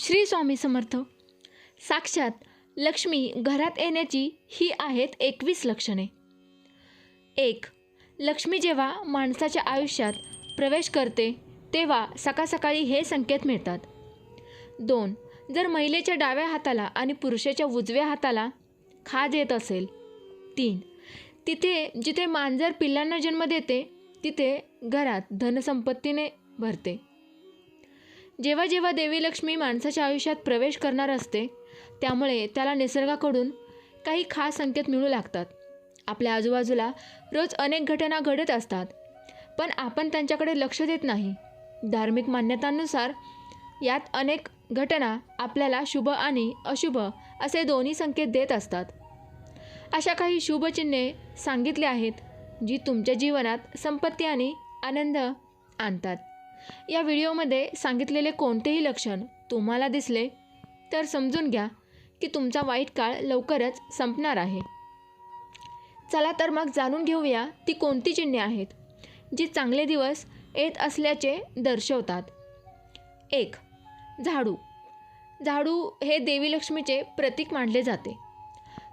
श्री स्वामी समर्थ. साक्षात लक्ष्मी घरात येण्याची ही आहेत एकवीस लक्षणे. एक लक्ष्मी जेव्हा माणसाच्या आयुष्यात प्रवेश करते तेव्हा सकाळसकाळी हे संकेत मिळतात. दोन जर महिलेच्या डाव्या हाताला आणि पुरुषाच्या उजव्या हाताला खाज येत असेल. तीन तिथे जिथे मांजर पिल्लांना जन्म देते तिथे घरात धनसंपत्तीने भरते. जेव्हा जेव्हा देवी लक्ष्मी माणसाच्या आयुष्यात प्रवेश करणार असते त्यामुळे त्याला निसर्गाकडून काही खास संकेत मिळू लागतात. आपल्या आजूबाजूला रोज अनेक घटना घडत असतात पण आपण त्यांच्याकडे लक्ष देत नाही. धार्मिक मान्यतांनुसार यात अनेक घटना आपल्याला शुभ आणि अशुभ असे दोन्ही संकेत देत असतात. अशा काही शुभचिन्हे सांगितले आहेत जी तुमच्या जीवनात संपत्ती आणि आनंद आणतात. या व्हिडिओमध्ये सांगितलेले कोणतेही लक्षण तुम्हाला दिसले तर समजून घ्या की तुमचा वाईट काळ लवकरच संपणार आहे. चला तर मग जाणून घेऊया ती कोणती चिन्हे आहेत जी चांगले दिवस येत असल्याचे दर्शवतात. एक झाडू. झाडू हे देवी लक्ष्मीचे प्रतीक मानले जाते.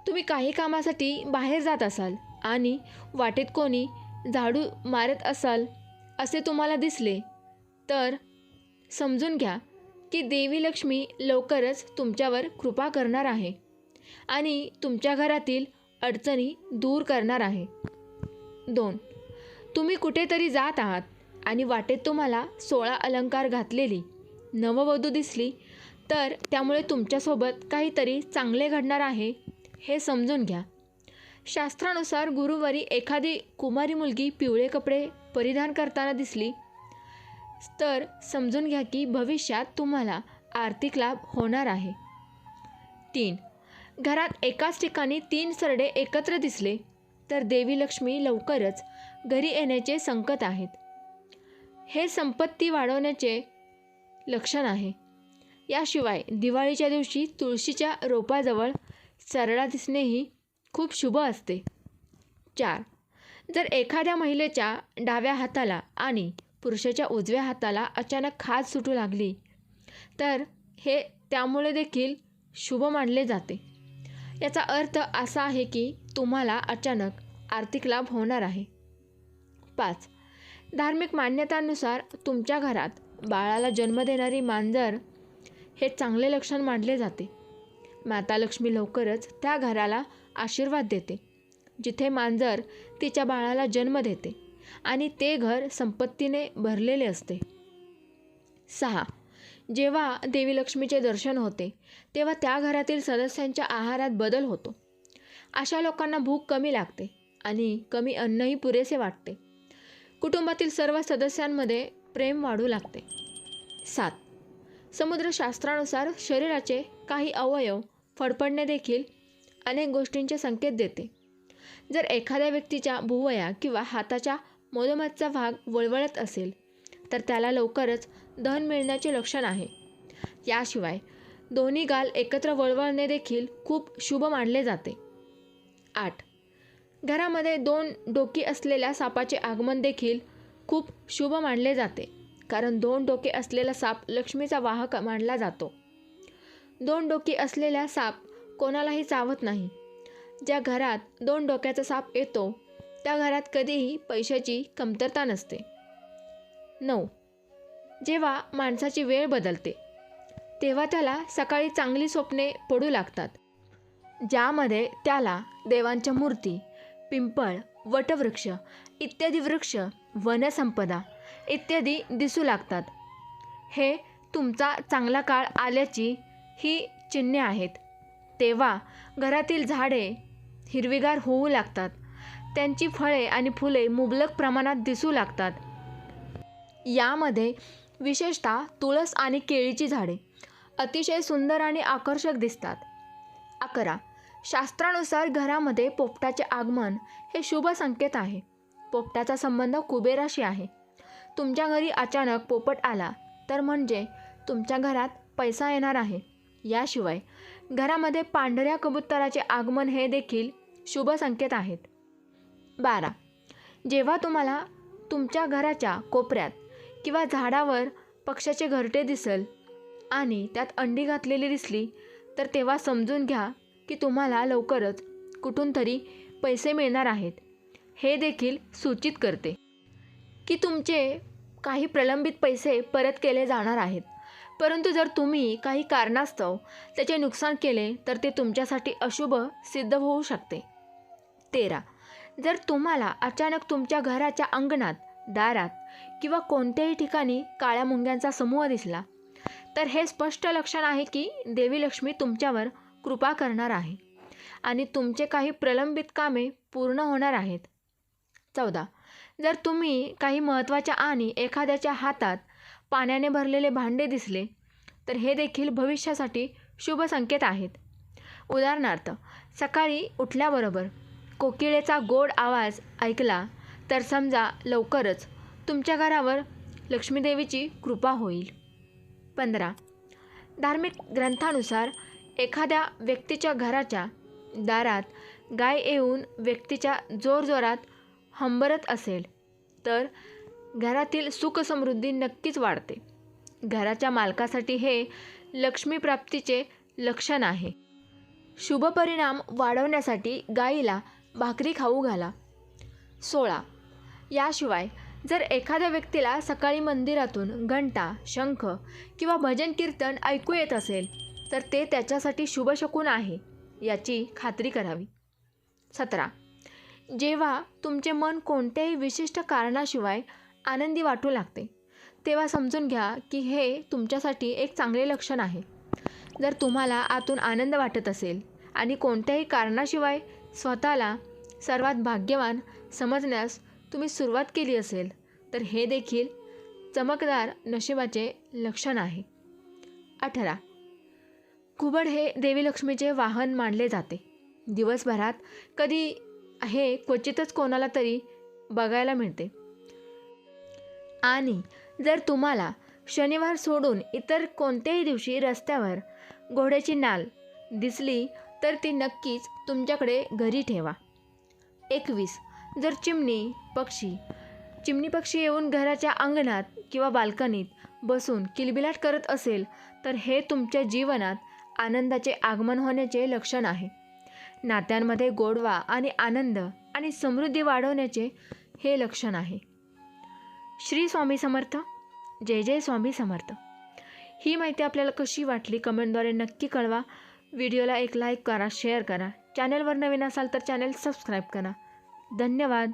तुम्ही काही कामासाठी बाहेर जात असाल आणि वाटेत कोणी झाडू मारत असाल असे तुम्हाला दिसले तर समजून घ्या की देवी लक्ष्मी लवकरच तुमच्यावर कृपा करणार आहे आणि तुमच्या घरातील अडचणी दूर करणार आहे. दोन तुम्ही कुठेतरी जात आहात आणि वाटेत तुम्हाला सोळा अलंकार घातलेली नववधू दिसली तर त्यामुळे तुमच्यासोबत काहीतरी चांगले घडणार आहे हे समजून घ्या. शास्त्रानुसार गुरुवारी एखादी कुमारी मुलगी पिवळे कपडे परिधान करताना दिसली तर समजून घ्या की भविष्यात तुम्हाला आर्थिक लाभ होणार आहे. तीन घरात एकाच ठिकाणी तीन सरडे एकत्र दिसले तर देवी लक्ष्मी लवकरच घरी येण्याचे संकट आहेत. हे संपत्ती वाढवण्याचे लक्षण आहे. याशिवाय दिवाळीच्या दिवशी तुळशीच्या रोपाजवळ सरळा दिसणेही खूप शुभ असते. चार जर एखाद्या महिलेच्या डाव्या हाताला आणि पुरुषाच्या उजव्या हाताला अचानक खाज सुटू लागली. तर हे त्यामुळे देखील शुभ मानले जाते. याचा अर्थ असा आहे की तुम्हाला अचानक आर्थिक लाभ होणार आहे. पाच. धार्मिक मान्यतांनुसार तुमच्या घरात बाळाला जन्म देणारी मांजर हे चांगले लक्षण मानले जाते. माता लक्ष्मी लवकरच त्या घराला आशीर्वाद देते जिथे मांजर तिच्या बाळाला जन्म देते. आणि ते घर संपत्तीने भरलेले असते. सहा. जेव्हा देवी लक्ष्मीचे दर्शन होते तेव्हा त्या घरातील सदस्यांच्या आहारात बदल होतो. अशा लोकांना भूक कमी लागते आणि कमी अन्नही पुरेसे वाटते. कुटुंबातील सर्व सदस्यांमध्ये प्रेम वाढू लागते. सात. समुद्रशास्त्रानुसार शरीराचे काही अवयव फडफडणे देखील अनेक गोष्टींचे संकेत देते. जर एखाद्या व्यक्तीच्या भुवया किंवा हाताच्या मधोमधचा भाग वळवळत असेल तर त्याला लवकरच धन मिळण्याचे लक्षण आहे. याशिवाय दोन्ही गाल एकत्र वळवळणे देखील खूप शुभ मानले जाते. आठ. घरामध्ये दोन डोकी असलेल्या सापाचे आगमन देखील खूप शुभ मानले जाते कारण दोन डोके असलेला साप लक्ष्मीचा वाहक मानला जातो. दोन डोकी असलेला साप कोणालाही चावत नाही. ज्या घरात दोन डोक्याचा साप येतो त्या घरात कधीही पैशाची कमतरता नसते. नऊ. जेव्हा माणसाची वेळ बदलते तेव्हा त्याला सकाळी चांगली स्वप्ने पडू लागतात ज्यामध्ये त्याला देवांच्या मूर्ती पिंपळ वटवृक्ष इत्यादी वृक्ष वनसंपदा इत्यादी दिसू लागतात. हे तुमचा चांगला काळ आल्याची ही चिन्हे आहेत. तेव्हा घरातील झाडे हिरवीगार होऊ लागतात त्यांची फळे आणि फुले मुबलक प्रमाणात दिसू लागतात. यामध्ये विशेषतः तुळस आणि केळीची झाडे अतिशय सुंदर आणि आकर्षक दिसतात. अकरा. शास्त्रानुसार घरामध्ये पोपटाचे आगमन हे शुभ संकेत आहे. पोपटाचा संबंध कुबेराशी आहे. तुमच्या घरी अचानक पोपट आला तर म्हणजे तुमच्या घरात पैसा येणार आहे. याशिवाय घरामध्ये पांढऱ्या कबुतराचे आगमन हे देखील शुभ संकेत आहेत. बारा. जेव्हा तुम्हाला तुमच्या घराच्या कोपऱ्यात किंवा झाडावर पक्षाचे घरटे दिसल आणि त्यात अंडी घातलेली दिसली तर तेव्हा समजून घ्या की तुम्हाला लवकरच कुठून तरी पैसे मिळणार आहेत. हे देखील सूचित करते की तुमचे काही प्रलंबित पैसे परत केले जाणार आहेत. परंतु जर तुम्ही काही कारणास्तव त्याचे नुकसान केले तर ते तुमच्यासाठी अशुभ सिद्ध होऊ शकते. तेरा. जर तुम्हाला अचानक तुमच्या घराच्या अंगणात दारात किंवा कोणत्याही ठिकाणी काळ्या मुंग्यांचा समूह दिसला तर हे स्पष्ट लक्षण आहे की देवी लक्ष्मी तुमच्यावर कृपा करणार आहे आणि तुमचे काही प्रलंबित कामे पूर्ण होणार आहेत. चौदा. जर तुम्ही काही महत्त्वाच्या आणि एखाद्याच्या हातात पाण्याने भरलेले भांडे दिसले तर हे देखील भविष्यासाठी शुभ संकेत आहेत. उदाहरणार्थ सकाळी उठल्याबरोबर कोकिळेचा गोड आवाज ऐकला तर समजा लवकरच तुमच्या घरावर लक्ष्मीदेवीची कृपा होईल. पंधरा. धार्मिक ग्रंथानुसार एखाद्या व्यक्तीच्या घराच्या दारात गाय येऊन व्यक्तीच्या जोरजोरात हंबरत असेल तर घरातील सुखसमृद्धी नक्कीच वाढते. घराच्या मालकासाठी हे लक्ष्मीप्राप्तीचे लक्षण आहे. शुभ परिणाम वाढवण्यासाठी गाईला भाकरी खाऊ घाला. सोळा. याशिवाय जर एखाद्या व्यक्तीला सकाळी मंदिरातून घंटा शंख किंवा भजन कीर्तन ऐकू येत असेल तर ते त्याच्यासाठी शुभशकून आहे याची खात्री करावी. सतरा. जेव्हा तुमचे मन कोणत्याही विशिष्ट कारणाशिवाय आनंदी वाटू लागते तेव्हा समजून घ्या की हे तुमच्यासाठी एक चांगले लक्षण आहे. जर तुम्हाला आतून आनंद वाटत असेल आणि कोणत्याही कारणाशिवाय स्वतःला सर्वात भाग्यवान समजण्यास तुम्ही सुरुवात केली असेल तर हे देखील चमकदार नशिबाचे लक्षण आहे. अठरा. कुबड हे देवी लक्ष्मीचे वाहन मानले जाते. दिवसभरात कधी हे क्वचितच कोणाला तरी बघायला मिळते. आणि जर तुम्हाला शनिवार सोडून इतर कोणत्याही दिवशी रस्त्यावर घोड्याची नाल दिसली तर ती नक्कीच तुमच्याकडे घरी ठेवा. एकवीस. जर चिमणी पक्षी चिमणी पक्षी येऊन घराच्या अंगणात किंवा बाल्कनीत बसून किलबिलाट करत असेल तर हे तुमच्या जीवनात आनंदाचे आगमन होण्याचे लक्षण आहे. नात्यांमध्ये गोडवा आणि आनंद आणि समृद्धी वाढवण्याचे हे लक्षण आहे. श्री स्वामी समर्थ. जय जय स्वामी समर्थ. ही माहिती आपल्याला कशी वाटली कमेंटद्वारे नक्की कळवा. व्हिडिओला एक लाईक करा शेअर करा. चॅनलवर नवीन असाल तर चॅनल सबस्क्राईब करा. धन्यवाद.